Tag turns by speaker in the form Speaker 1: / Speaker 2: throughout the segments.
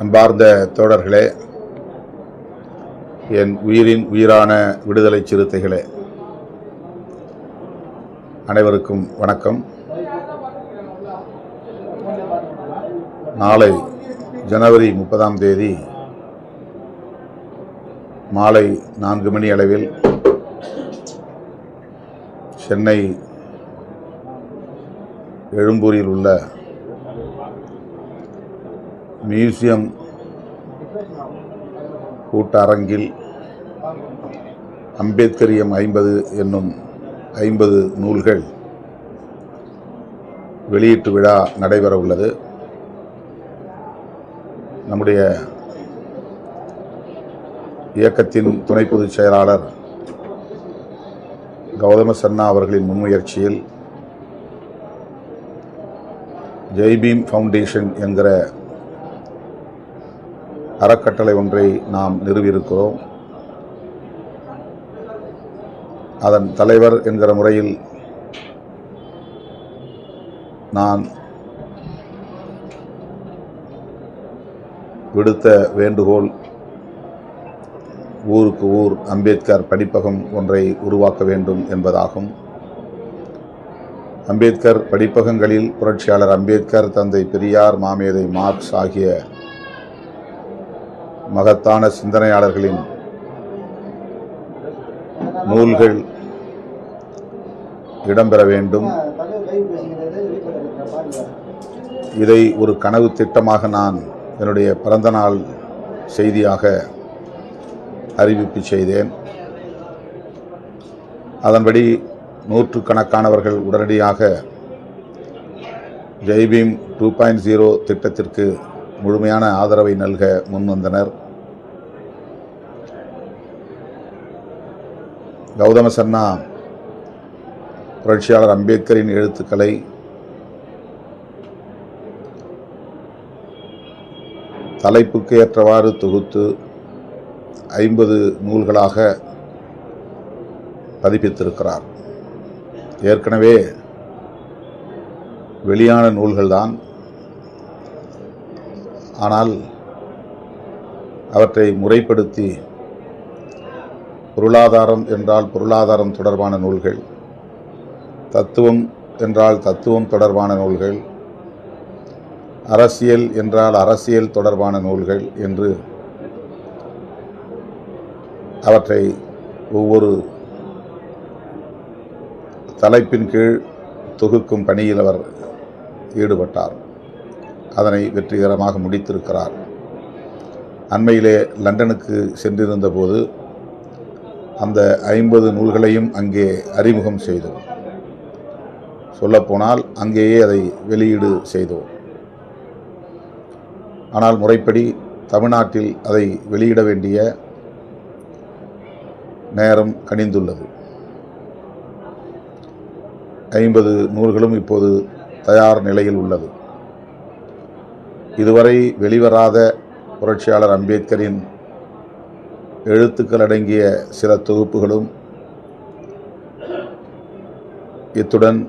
Speaker 1: அன்பார்ந்த தோழர்களே என் உயிரின் உயிரான விடுதலை சிறுத்தைகளே அனைவருக்கும் வணக்கம். நாளை ஜனவரி முப்பதாம் தேதி மாலை நான்கு மணி அளவில் சென்னை எழும்பூரில் உள்ள மியூசியம் கூட்டரங்கில் அம்பேத்கரியம் ஐம்பது என்னும் ஐம்பது நூல்கள் வெளியீட்டு விழா நடைபெற உள்ளது நம்முடைய இயக்கத்தின் துணை பொதுச் செயலாளர் கௌதம சன்னா அவர்களின் முன்முயற்சியில் ஜெய்பீம் ஃபவுண்டேஷன் என்கிற அறக்கட்டளை ஒன்றை நாம் நிறுவியிருக்கிறோம். அதன் தலைவர் என்கிற முறையில் நான் விடுத்த வேண்டுகோள் ஊருக்கு ஊர் அம்பேத்கர் படிப்பகம் ஒன்றை உருவாக்க வேண்டும் என்பதாகும். அம்பேத்கர் படிப்பகங்களில் புரட்சியாளர் அம்பேத்கர் தந்தை பெரியார் மாமேதை மார்க்ஸ் ஆகிய மகத்தான சிந்தனையாளர்களின் நூல்கள் இடம்பெற வேண்டும். இதை ஒரு கனவு திட்டமாக நான் என்னுடைய பிறந்தநாள் செய்தியாக அறிவிப்பு செய்தேன். அதன்படி நூற்றுக்கணக்கானவர்கள் உடனடியாக ஜெய்பீம் டூ பாயிண்ட் ஜீரோ திட்டத்திற்கு முழுமையான ஆதரவை நல்க முன்வந்தனர். கௌதம சன்னா புரட்சியாளர் அம்பேத்கரின் எழுத்துக்களை தலைப்புக்கு ஏற்றவாறு தொகுத்து ஐம்பது நூல்களாக பதிப்பித்திருக்கிறார். ஏற்கனவே வெளியான நூல்கள்தான் ஆனால் அவற்றை முறைப்படுத்தி பொருளாதாரம் என்றால் பொருளாதாரம் தொடர்பான நூல்கள். தத்துவம் என்றால் தத்துவம் தொடர்பான நூல்கள். அரசியல் என்றால் அரசியல் தொடர்பான நூல்கள் என்று அவற்றை ஒவ்வொரு தலைப்பின் கீழ் தொகுக்கும் பணியில் அவர் ஈடுபட்டார். அதனை வெற்றிகரமாக முடித்திருக்கிறார். அண்மையிலே லண்டனுக்கு சென்றிருந்தபோது அந்த ஐம்பது நூல்களையும் அங்கே அறிமுகம் செய்தோம். சொல்லப்போனால் அங்கேயே அதை வெளியீடு செய்தோம். ஆனால் முறைப்படி தமிழ்நாட்டில் அதை வெளியிட வேண்டிய நேரம் கணிந்துள்ளது ஐம்பது நூல்களும் இப்போது தயார் நிலையில் உள்ளது. இதுவரை வெளிவராத புரட்சியாளர் அம்பேத்கரின் எழுத்துக்கள் அடங்கிய சில தொகுப்புகளும் இத்துடன்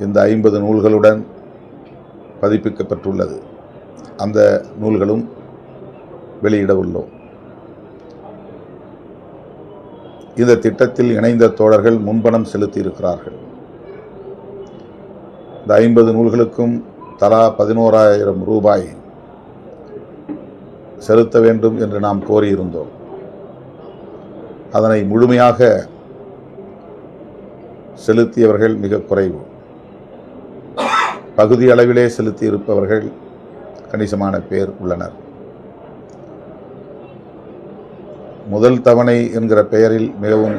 Speaker 1: இந்த ஐம்பது நூல்களுடன் பதிப்பிக்கப்பட்டுள்ளது. அந்த நூல்களும் வெளியிட உள்ளோம். இந்த திட்டத்தில் இணைந்த தோழர்கள் முன்பணம் செலுத்தியிருக்கிறார்கள். இந்த ஐம்பது நூல்களுக்கும் தலா பதினோராயிரம் ரூபாய் செலுத்த வேண்டும் என்று நாம் கோரியிருந்தோம். அதனை முழுமையாக செலுத்தியவர்கள் மிக குறைவு. பகுதி அளவிலே செலுத்தி இருப்பவர்கள் கணிசமான பேர் உள்ளனர். முதல் தவணை என்கிற பெயரில் மிகவும்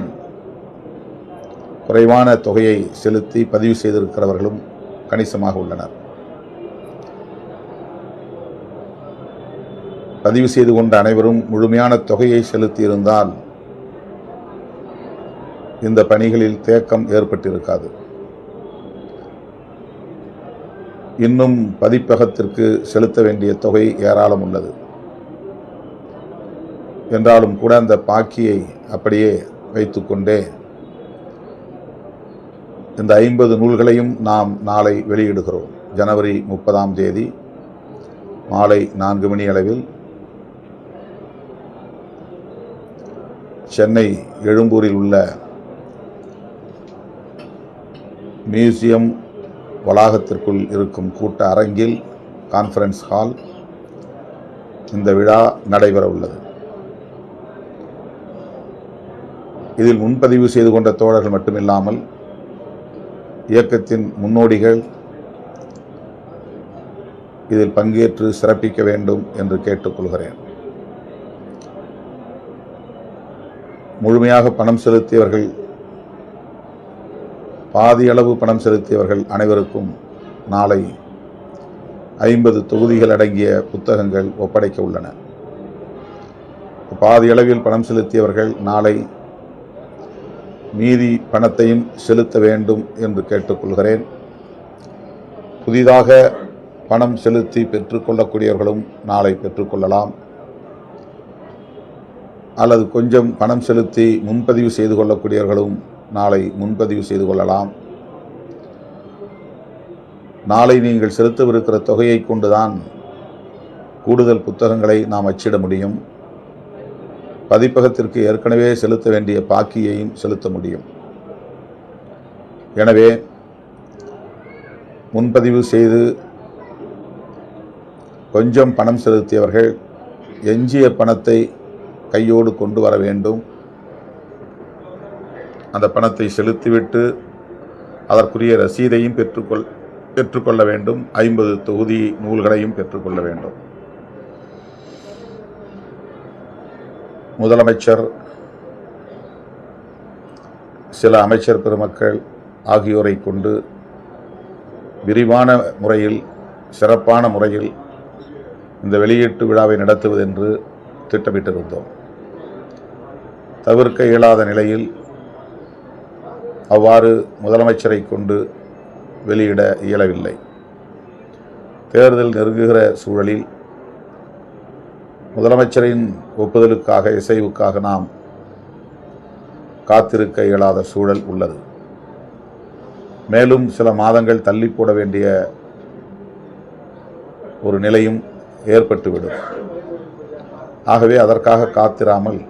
Speaker 1: குறைவான தொகையை செலுத்தி பதிவு செய்திருக்கிறவர்களும் கணிசமாக உள்ளனர். பதிவு செய்து கொண்ட அனைவரும் முழுமையான தொகையை செலுத்தியிருந்தால் இந்த பணிகளில் தேக்கம் ஏற்பட்டிருக்காது. இன்னும் பதிப்பகத்திற்கு செலுத்த வேண்டிய தொகை ஏராளம் உள்ளது. என்றாலும் கூட அந்த பாக்கியை அப்படியே வைத்துக்கொண்டே இந்த ஐம்பது நூல்களையும் நாம் நாளை வெளியிடுகிறோம். ஜனவரி முப்பதாம் தேதி மாலை நான்கு மணி அளவில் சென்னை எழும்பூரில் உள்ள மியூசியம் வளாகத்திற்குள் இருக்கும் கூட்ட அரங்கில் கான்ஃபரன்ஸ் ஹால் இந்த விழா நடைபெற உள்ளது. இதில் முன்பதிவு செய்து கொண்ட தோழர்கள் மட்டுமில்லாமல் இயக்கத்தின் முன்னோடிகள் இதில் பங்கேற்று சிறப்பிக்க வேண்டும் என்று கேட்டுக்கொள்கிறேன் முழுமையாக பணம் செலுத்தியவர்கள் பாதி அளவு பணம் செலுத்தியவர்கள் அனைவருக்கும் நாளை ஐம்பது தொகுதிகள் அடங்கிய புத்தகங்கள் ஒப்படைக்க உள்ளன. பாதி அளவில் பணம் செலுத்தியவர்கள் நாளை மீதி பணத்தையும் செலுத்த வேண்டும் என்று கேட்டுக்கொள்கிறேன். புதிதாக பணம் செலுத்தி பெற்றுக்கொள்ளக்கூடியவர்களும் நாளை பெற்றுக்கொள்ளலாம். அல்லது கொஞ்சம் பணம் செலுத்தி முன்பதிவு செய்து கொள்ளக்கூடியவர்களும் நாளை முன்பதிவு செய்து கொள்ளலாம். நாளை நீங்கள் செலுத்தவிருக்கிற தொகையை கொண்டுதான் கூடுதல் புத்தகங்களை நாம் அச்சிட முடியும். பதிப்பகத்திற்கு ஏற்கனவே செலுத்த வேண்டிய பாக்கியையும் செலுத்த முடியும். எனவே முன்பதிவு செய்து கொஞ்சம் பணம் செலுத்தியவர்கள் எஞ்சிய பணத்தை கையோடு கொண்டு வர வேண்டும். அந்த பணத்தை செலுத்திவிட்டு அதற்குரிய ரசீதையும் பெற்றுக்கொள் பெற்றுக்கொள்ள வேண்டும். ஐம்பது தொகுதி நூல்களையும் பெற்றுக்கொள்ள வேண்டும். முதலமைச்சர் சில அமைச்சர் பெருமக்கள் ஆகியோரை கொண்டு விரிவான முறையில் சிறப்பான முறையில் இந்த வெளியீட்டு விழாவை நடத்துவது என்று திட்டமிட்டிருந்தோம். தவிர்க்க இயலாத நிலையில் அவ்வாறு முதலமைச்சரை கொண்டு வெளியிட இயலவில்லை. தேர்தல் நெருங்குகிற சூழலில் முதலமைச்சரின் ஒப்புதலுக்காக இசைவுக்காக நாம் காத்திருக்க இயலாத சூழல் உள்ளது. மேலும் சில மாதங்கள் தள்ளி போட வேண்டிய ஒரு நிலையும் ஏற்பட்டுவிடும். ஆகவே அதற்காக காத்திராமல்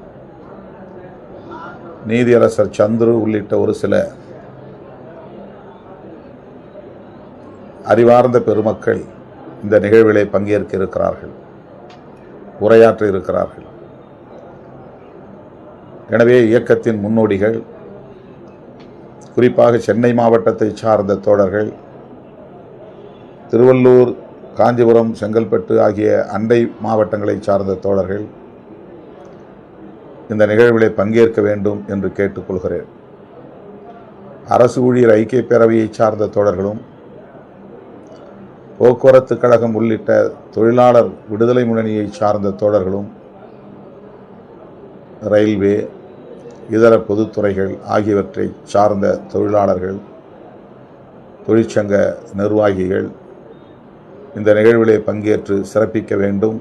Speaker 1: நீதியரசர் சந்துரு உள்ளிட்ட ஒரு சில அறிவார்ந்த பெருமக்கள் இந்த நிகழ்விலே பங்கேற்க இருக்கிறார்கள் உரையாற்ற இருக்கிறார்கள். எனவே இயக்கத்தின் முன்னோடிகள் குறிப்பாக சென்னை மாவட்டத்தை சார்ந்த தோழர்கள் திருவள்ளூர் காஞ்சிபுரம் செங்கல்பட்டு ஆகிய அண்டை மாவட்டங்களை சார்ந்த தோழர்கள் இந்த நிகழ்விலே பங்கேற்க வேண்டும் என்று கேட்டுக்கொள்கிறேன். அரசு ஊழியர் ஐக்கிய பேரவையை சார்ந்த தோழர்களும் போக்குவரத்து கழகம் உள்ளிட்ட தொழிலாளர் விடுதலை முன்னணியை சார்ந்த தோழர்களும் ரயில்வே இதர பொதுத்துறைகள் ஆகியவற்றை சார்ந்த தொழிலாளர்கள் தொழிற்சங்க நிர்வாகிகள் இந்த நிகழ்விலே பங்கேற்று சிறப்பிக்க வேண்டும்.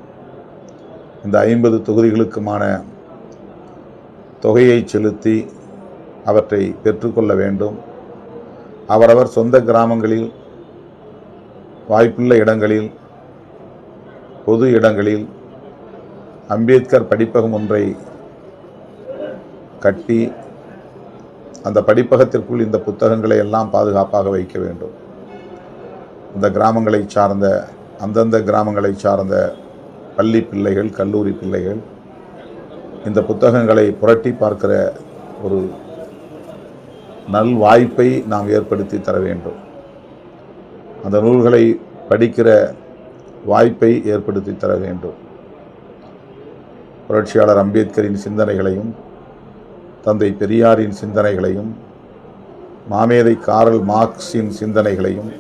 Speaker 1: இந்த ஐம்பது தொகுதிகளுக்குமான தொகையை செலுத்தி அவற்றை பெற்றுக்கொள்ள வேண்டும். அவரவர் சொந்த கிராமங்களில் வாய்ப்புள்ள இடங்களில் பொது இடங்களில் அம்பேத்கர் படிப்பகம் ஒன்றை கட்டி அந்த படிப்பகத்திற்குள் இந்த புத்தகங்களை எல்லாம் பாதுகாப்பாக வைக்க வேண்டும். இந்த கிராமங்களை சார்ந்த அந்தந்த கிராமங்களை சார்ந்த பள்ளி பிள்ளைகள் கல்லூரி பிள்ளைகள் இந்த புத்தகங்களை புரட்டி பார்க்கிற ஒரு நல் வாய்ப்பை நாம் ஏற்படுத்தி தர வேண்டும். அந்த நூல்களை படிக்கிற வாய்ப்பை ஏற்படுத்தி தர வேண்டும். புரட்சியாளர் அம்பேத்கரின் சிந்தனைகளையும் தந்தை பெரியாரின் சிந்தனைகளையும் மாமேதை காரல் மார்க்ஸின் சிந்தனைகளையும்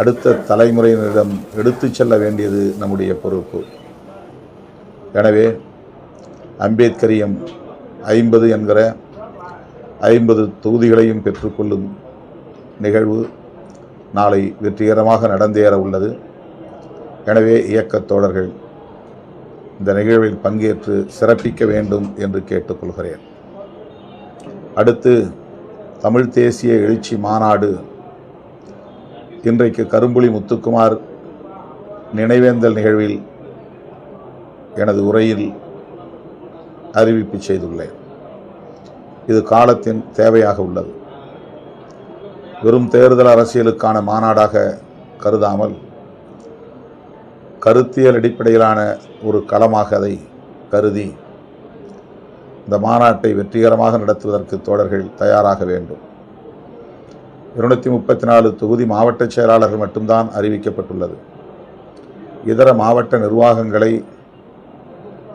Speaker 1: அடுத்த தலைமுறையினரிடம் எடுத்துச் செல்ல வேண்டியது நம்முடைய பொறுப்பு. எனவே அம்பேத்கரியம் ஐம்பது என்கிற ஐம்பது தொகுதிகளையும் பெற்றுக்கொள்ளும் நிகழ்வு நாளை வெற்றிகரமாக நடந்தேற உள்ளது. எனவே இயக்கத் தோழர்கள் இந்த நிகழ்வில் பங்கேற்று சிறப்பிக்க வேண்டும் என்று கேட்டுக்கொள்கிறேன். அடுத்து தமிழ் தேசிய எழுச்சி மாநாடு. இன்றைக்கு கரும்புலி முத்துக்குமார் நினைவேந்தல் நிகழ்வில் எனது உரையில் அறிவிப்பு செய்துள்ளேன். இது காலத்தின் தேவையாக உள்ளது. வெறும் தேர்தல் அரசியலுக்கான மாநாடாக கருதாமல் கருத்தியல் அடிப்படையிலான ஒரு களமாக அதை கருதி இந்த மாநாட்டை வெற்றிகரமாக நடத்துவதற்கு தோழர்கள் தயாராக வேண்டும். இருநூத்தி முப்பத்தி நாலு தொகுதி மாவட்ட செயலாளர்கள் மட்டும்தான் அறிவிக்கப்பட்டுள்ளது. இதர மாவட்ட நிர்வாகங்களை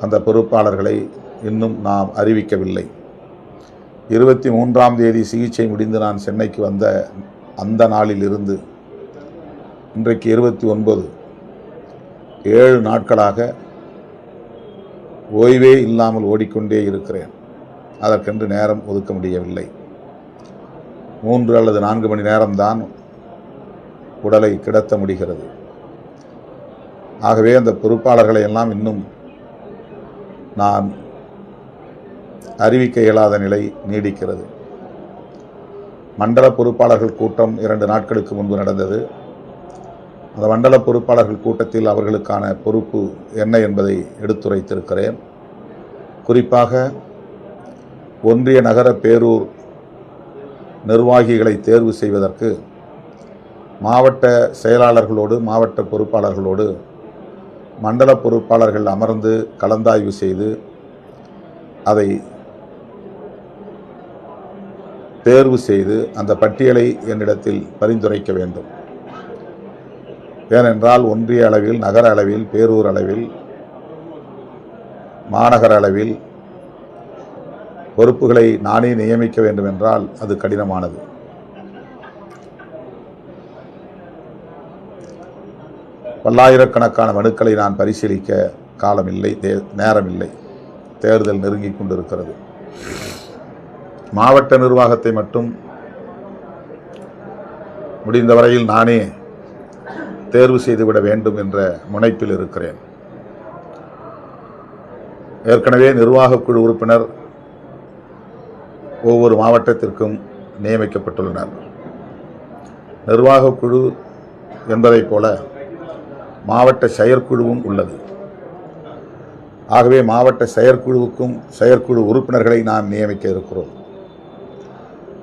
Speaker 1: அந்த பொறுப்பாளர்களை இன்னும் நாம் அறிவிக்கவில்லை. இருபத்தி மூன்றாம் தேதி சிகிச்சை முடிந்து நான் சென்னைக்கு வந்த அந்த நாளில் இருந்து இன்றைக்கு இருபத்தி ஒன்பது ஏழு நாட்களாக ஓய்வே இல்லாமல் ஓடிக்கொண்டே இருக்கிறேன். அதற்கென்று நேரம் ஒதுக்க முடியவில்லை. மூன்று அல்லது நான்கு மணி நேரம்தான் உடலை கிடத்த முடிகிறது. ஆகவே அந்த பொறுப்பாளர்களை எல்லாம் இன்னும் நான் அறிவிக்க இயலாத நிலை நீடிக்கிறது. மண்டல பொறுப்பாளர்கள் கூட்டம் இரண்டு நாட்களுக்கு முன்பு நடந்தது. அந்த மண்டல பொறுப்பாளர்கள் கூட்டத்தில் அவர்களுக்கான பொறுப்பு என்ன என்பதை எடுத்துரைத்திருக்கிறேன். குறிப்பாக ஒன்றிய நகர பேரூர் நிர்வாகிகளை தேர்வு செய்வதற்கு மாவட்ட செயலாளர்களோடு மாவட்ட பொறுப்பாளர்களோடு மண்டல பொறுப்பாளர்கள் அமர்ந்து கலந்தாய்வு செய்து அதை தேர்வு செய்து அந்த பட்டியலை என்னிடத்தில் பரிந்துரைக்க வேண்டும். ஏனென்றால் ஒன்றிய அளவில் நகர அளவில் பேரூர் அளவில் மாநகர அளவில் பொறுப்புகளை நானே நியமிக்க வேண்டும் என்றால் அது கடினமானது. பல்லாயிரக்கணக்கான மனுக்களை நான் பரிசீலிக்க காலமில்லை தே- நேரமில்லை. தேர்தல் நெருங்கிக் கொண்டிருக்கிறது. மாவட்ட நிர்வாகத்தை மட்டும் முடிந்த வரையில் நானே தேர்வு செய்துவிட வேண்டும் என்ற முனைப்பில் இருக்கிறேன். ஏற்கனவே நிர்வாகக் குழு உறுப்பினர் ஒவ்வொரு மாவட்டத்திற்கும் நியமிக்கப்பட்டுள்ளனர். நிர்வாகக் குழு என்பதைப் போல மாவட்ட செயற்குழுவும் உள்ளது. ஆகவே மாவட்ட செயற்குழுவுக்கும் செயற்குழு உறுப்பினர்களை நாம் நியமிக்க இருக்கிறோம்.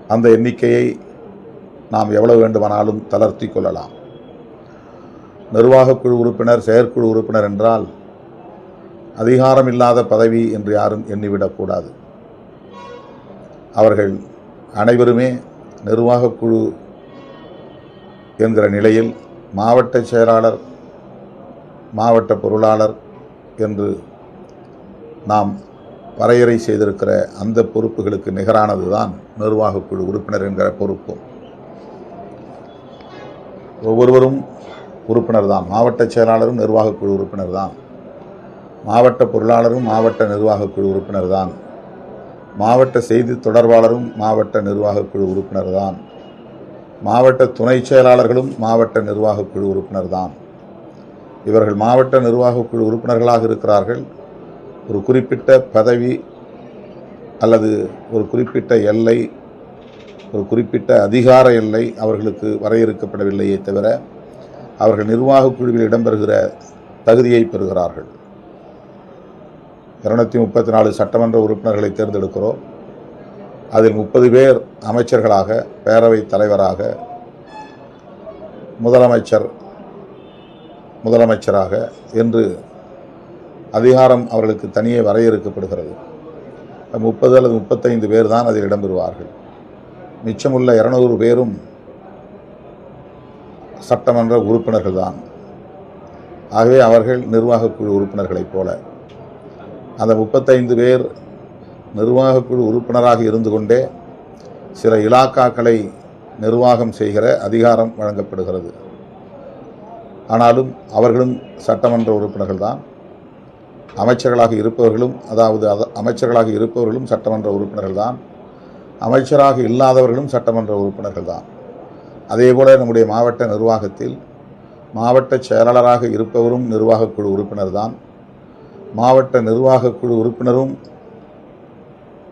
Speaker 1: அந்த எண்ணிக்கையை நாம் எவ்வளவு வேண்டுமானாலும் தளர்த்தி கொள்ளலாம். நிர்வாகக் குழு உறுப்பினர் செயற்குழு உறுப்பினர் என்றால் அதிகாரம் இல்லாத பதவி என்று யாரும் எண்ணிவிடக்கூடாது. அவர்கள் அனைவருமே நிர்வாகக் குழு என்கிற நிலையில் மாவட்ட செயலாளர் மாவட்ட பொருளாளர் என்று நாம் வரையறை செய்திருக்கிற அந்த பொறுப்புகளுக்கு நிகரானது தான் நிர்வாகக் குழு உறுப்பினர் என்கிற பொறுப்பும் ஒவ்வொருவரும் உறுப்பினர் தான். மாவட்ட செயலாளரும் நிர்வாகக் குழு உறுப்பினர் தான். மாவட்ட பொருளாளரும் மாவட்ட நிர்வாகக் குழு உறுப்பினர் தான். மாவட்ட செய்தி தொடர்பாளரும் மாவட்ட நிர்வாகக் குழு உறுப்பினர் தான். மாவட்ட துணை செயலாளர்களும் மாவட்ட நிர்வாகக் குழு உறுப்பினர் தான். இவர்கள் மாவட்ட நிர்வாகக் குழு உறுப்பினர்களாக இருக்கிறார்கள். ஒரு குறிப்பிட்ட பதவி அல்லது ஒரு குறிப்பிட்ட எல்லை ஒரு குறிப்பிட்ட அதிகார எல்லை அவர்களுக்கு வரையறுக்கப்படவில்லையே தவிர அவர்கள் நிர்வாகக் குழுவில் இடம்பெறுகிற தகுதியை பெறுகிறார்கள். இருநூத்தி முப்பத்தி நாலு சட்டமன்ற உறுப்பினர்களை தேர்ந்தெடுக்கிறோம். அதில் முப்பது பேர் அமைச்சர்களாக பேரவைத் தலைவராக முதலமைச்சர் முதலமைச்சராக என்று அதிகாரம் அவர்களுக்கு தனியே வரையறுக்கப்படுகிறது. முப்பது அல்லது முப்பத்தைந்து பேர் தான் அதில் இடம்பெறுவார்கள். மிச்சமுள்ள இருநூறு பேரும் சட்டமன்ற உறுப்பினர்கள் தான். ஆகவே அவர்கள் நிர்வாகக் குழு உறுப்பினர்களைப் போல. அந்த முப்பத்தைந்து பேர் நிர்வாகக் குழு உறுப்பினராக இருந்து கொண்டே சில இலாக்காக்களை நிர்வாகம் செய்கிற அதிகாரம் வழங்கப்படுகிறது. ஆனாலும் அவர்களும் சட்டமன்ற உறுப்பினர்கள் தான். அமைச்சர்களாக இருப்பவர்களும் அதாவது அமைச்சர்களாக இருப்பவர்களும் சட்டமன்ற உறுப்பினர்கள் தான் அமைச்சராக இல்லாதவர்களும் சட்டமன்ற உறுப்பினர்கள் தான் அதேபோல நம்முடைய மாவட்ட நிர்வாகத்தில் மாவட்ட செயலாளராக இருப்பவரும் நிர்வாகக் குழு உறுப்பினர் தான் மாவட்ட நிர்வாகக் குழு உறுப்பினரும்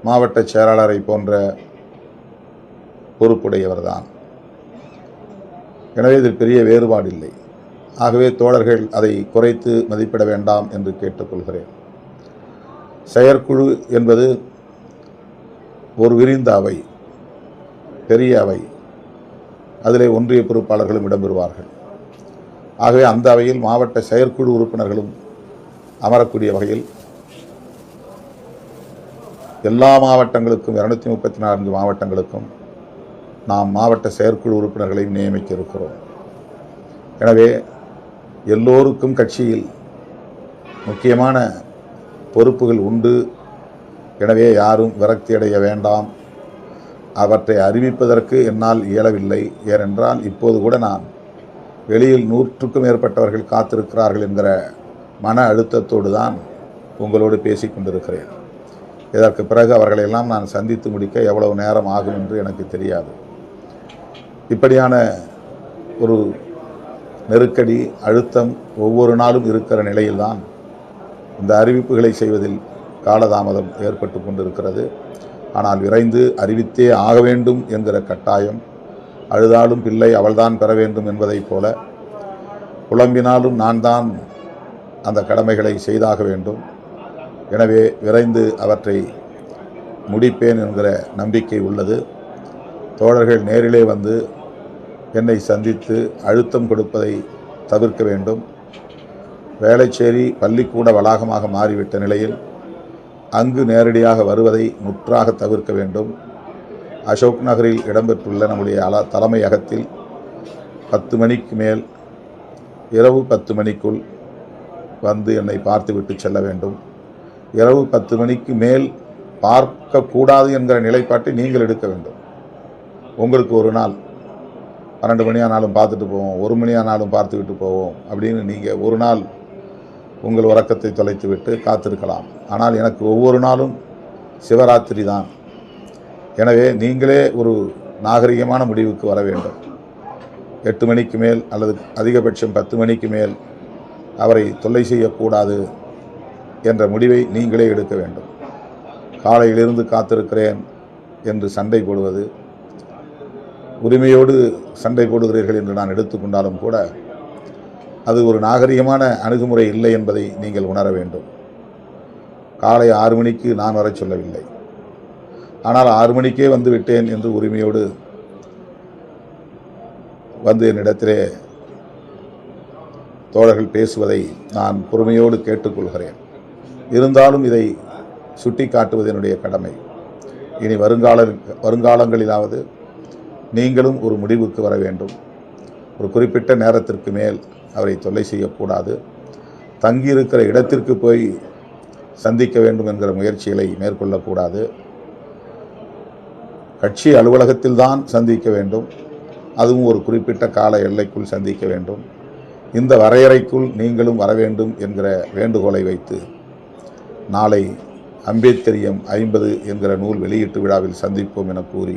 Speaker 1: மாவட்ட செயலாளரை போன்ற பொறுப்புடையவர்தான். எனவே இதில் பெரிய வேறுபாடு இல்லை ஆகவே தோழர்கள் அதை குறைத்து மதிப்பிட வேண்டாம் என்று கேட்டுக்கொள்கிறேன். செயற்குழு என்பது ஒரு விரிந்த அவை பெரிய அவை. அதிலே ஒன்றிய பொறுப்பாளர்களும் இடம்பெறுவார்கள். ஆகவே அந்த அவையில் மாவட்ட செயற்குழு உறுப்பினர்களும் அமரக்கூடிய வகையில் எல்லா மாவட்டங்களுக்கும் இரநூத்தி முப்பத்தி நான்கு மாவட்டங்களுக்கும் நாம் மாவட்ட செயற்குழு உறுப்பினர்களை நியமிக்க இருக்கிறோம் எனவே எல்லோருக்கும் கட்சியில் முக்கியமான பொறுப்புகள் உண்டு. எனவே யாரும் விரக்தி அடைய வேண்டாம். அவற்றை அறிவிப்பதற்கு என்னால் இயலவில்லை. ஏனென்றால் இப்போது கூட நான் வெளியில் நூற்றுக்கும் மேற்பட்டவர்கள் காத்திருக்கிறார்கள் என்கிற மன அழுத்தத்தோடு தான் உங்களோடு பேசிக் கொண்டிருக்கிறேன். இதற்கு பிறகு அவர்களையெல்லாம் நான் சந்தித்து முடிக்க எவ்வளவு நேரம் ஆகும் என்று எனக்கு தெரியாது. இப்படியான ஒரு நெருக்கடி அழுத்தம் ஒவ்வொரு நாளும் இருக்கிற நிலையில்தான் இந்த அறிவிப்புகளை செய்வதில் காலதாமதம் ஏற்பட்டு கொண்டிருக்கிறது. ஆனால் விரைந்து அறிவித்தே ஆக வேண்டும் என்கிற கட்டாயம் அழுதாலும் பிள்ளை அவள்தான் பெற வேண்டும் என்பதைப் போல புலம்பினாலும் நான் தான் அந்த கடமைகளை செய்தாக வேண்டும். எனவே விரைந்து அவற்றை முடிப்பேன் என்கிற நம்பிக்கை உள்ளது. தோழர்கள் நேரிலே வந்து என்னை சந்தித்து அழுத்தம் கொடுப்பதை தவிர்க்க வேண்டும். வேளச்சேரி பள்ளிக்கூட வளாகமாக மாறிவிட்ட நிலையில் அங்கு நேரடியாக வருவதை முற்றாக தவிர்க்க வேண்டும். அசோக் நகரில் இடம்பெற்றுள்ள நம்முடைய அல தலைமையகத்தில் பத்து மணிக்கு மேல் இரவு பத்து மணிக்குள் வந்து என்னை பார்த்துவிட்டு செல்ல வேண்டும். இரவு பத்து மணிக்கு மேல் பார்க்கக்கூடாது என்கிற நிலைப்பாட்டை நீங்கள் எடுக்க வேண்டும். உங்களுக்கு ஒரு நாள் பன்னெண்டு மணி ஆனாலும் பார்த்துட்டு போவோம் ஒரு மணி ஆனாலும் பார்த்துக்கிட்டு போவோம் அப்படின்னு நீங்கள் ஒரு நாள் உங்கள் உறக்கத்தை தொலைத்து விட்டு காத்திருக்கலாம். ஆனால் எனக்கு ஒவ்வொரு நாளும் சிவராத்திரி தான். எனவே நீங்களே ஒரு நாகரிகமான முடிவுக்கு வர வேண்டும். எட்டு மணிக்கு மேல் அல்லது அதிகபட்சம் பத்து மணிக்கு மேல் அவரை தொல்லை செய்யக்கூடாது என்ற முடிவை நீங்களே எடுக்க வேண்டும். காலையிலிருந்து காத்திருக்கிறேன் என்று சண்டை போடுவது உரிமையோடு சண்டை போடுகிறீர்கள் என்று நான் எடுத்துக்கொண்டாலும் கூட அது ஒரு நாகரிகமான அணுகுமுறை இல்லை என்பதை நீங்கள் உணர வேண்டும். காலை ஆறு மணிக்கு நான் வரச் சொல்லவில்லை. ஆனால் ஆறு மணிக்கே வந்து விட்டேன் என்று உரிமையோடு வந்து என்னிடத்திலே தோழர்கள் பேசுவதை நான் பொறுமையோடு கேட்டுக்கொள்கிறேன். இருந்தாலும் இதை சுட்டி காட்டுவது என்னுடைய கடமை. இனி வருங்கால வருங்காலங்களிலாவது நீங்களும் ஒரு முடிவுக்கு வர வேண்டும். ஒரு குறிப்பிட்ட நேரத்திற்கு மேல் அவரை தொல்லை செய்யக்கூடாது. தங்கியிருக்கிற இடத்திற்கு போய் சந்திக்க வேண்டும் என்கிற முயற்சிகளை மேற்கொள்ளக்கூடாது. கட்சி அலுவலகத்தில்தான் சந்திக்க வேண்டும். அதுவும் ஒரு குறிப்பிட்ட கால எல்லைக்குள் சந்திக்க வேண்டும். இந்த வரையறைக்குள் நீங்களும் வர வேண்டும் என்கிற வேண்டுகோளை வைத்து நாளை அம்பேத்கரியம் ஐம்பது என்கிற நூல் வெளியீட்டு விழாவில் சந்திப்போம் என கூறி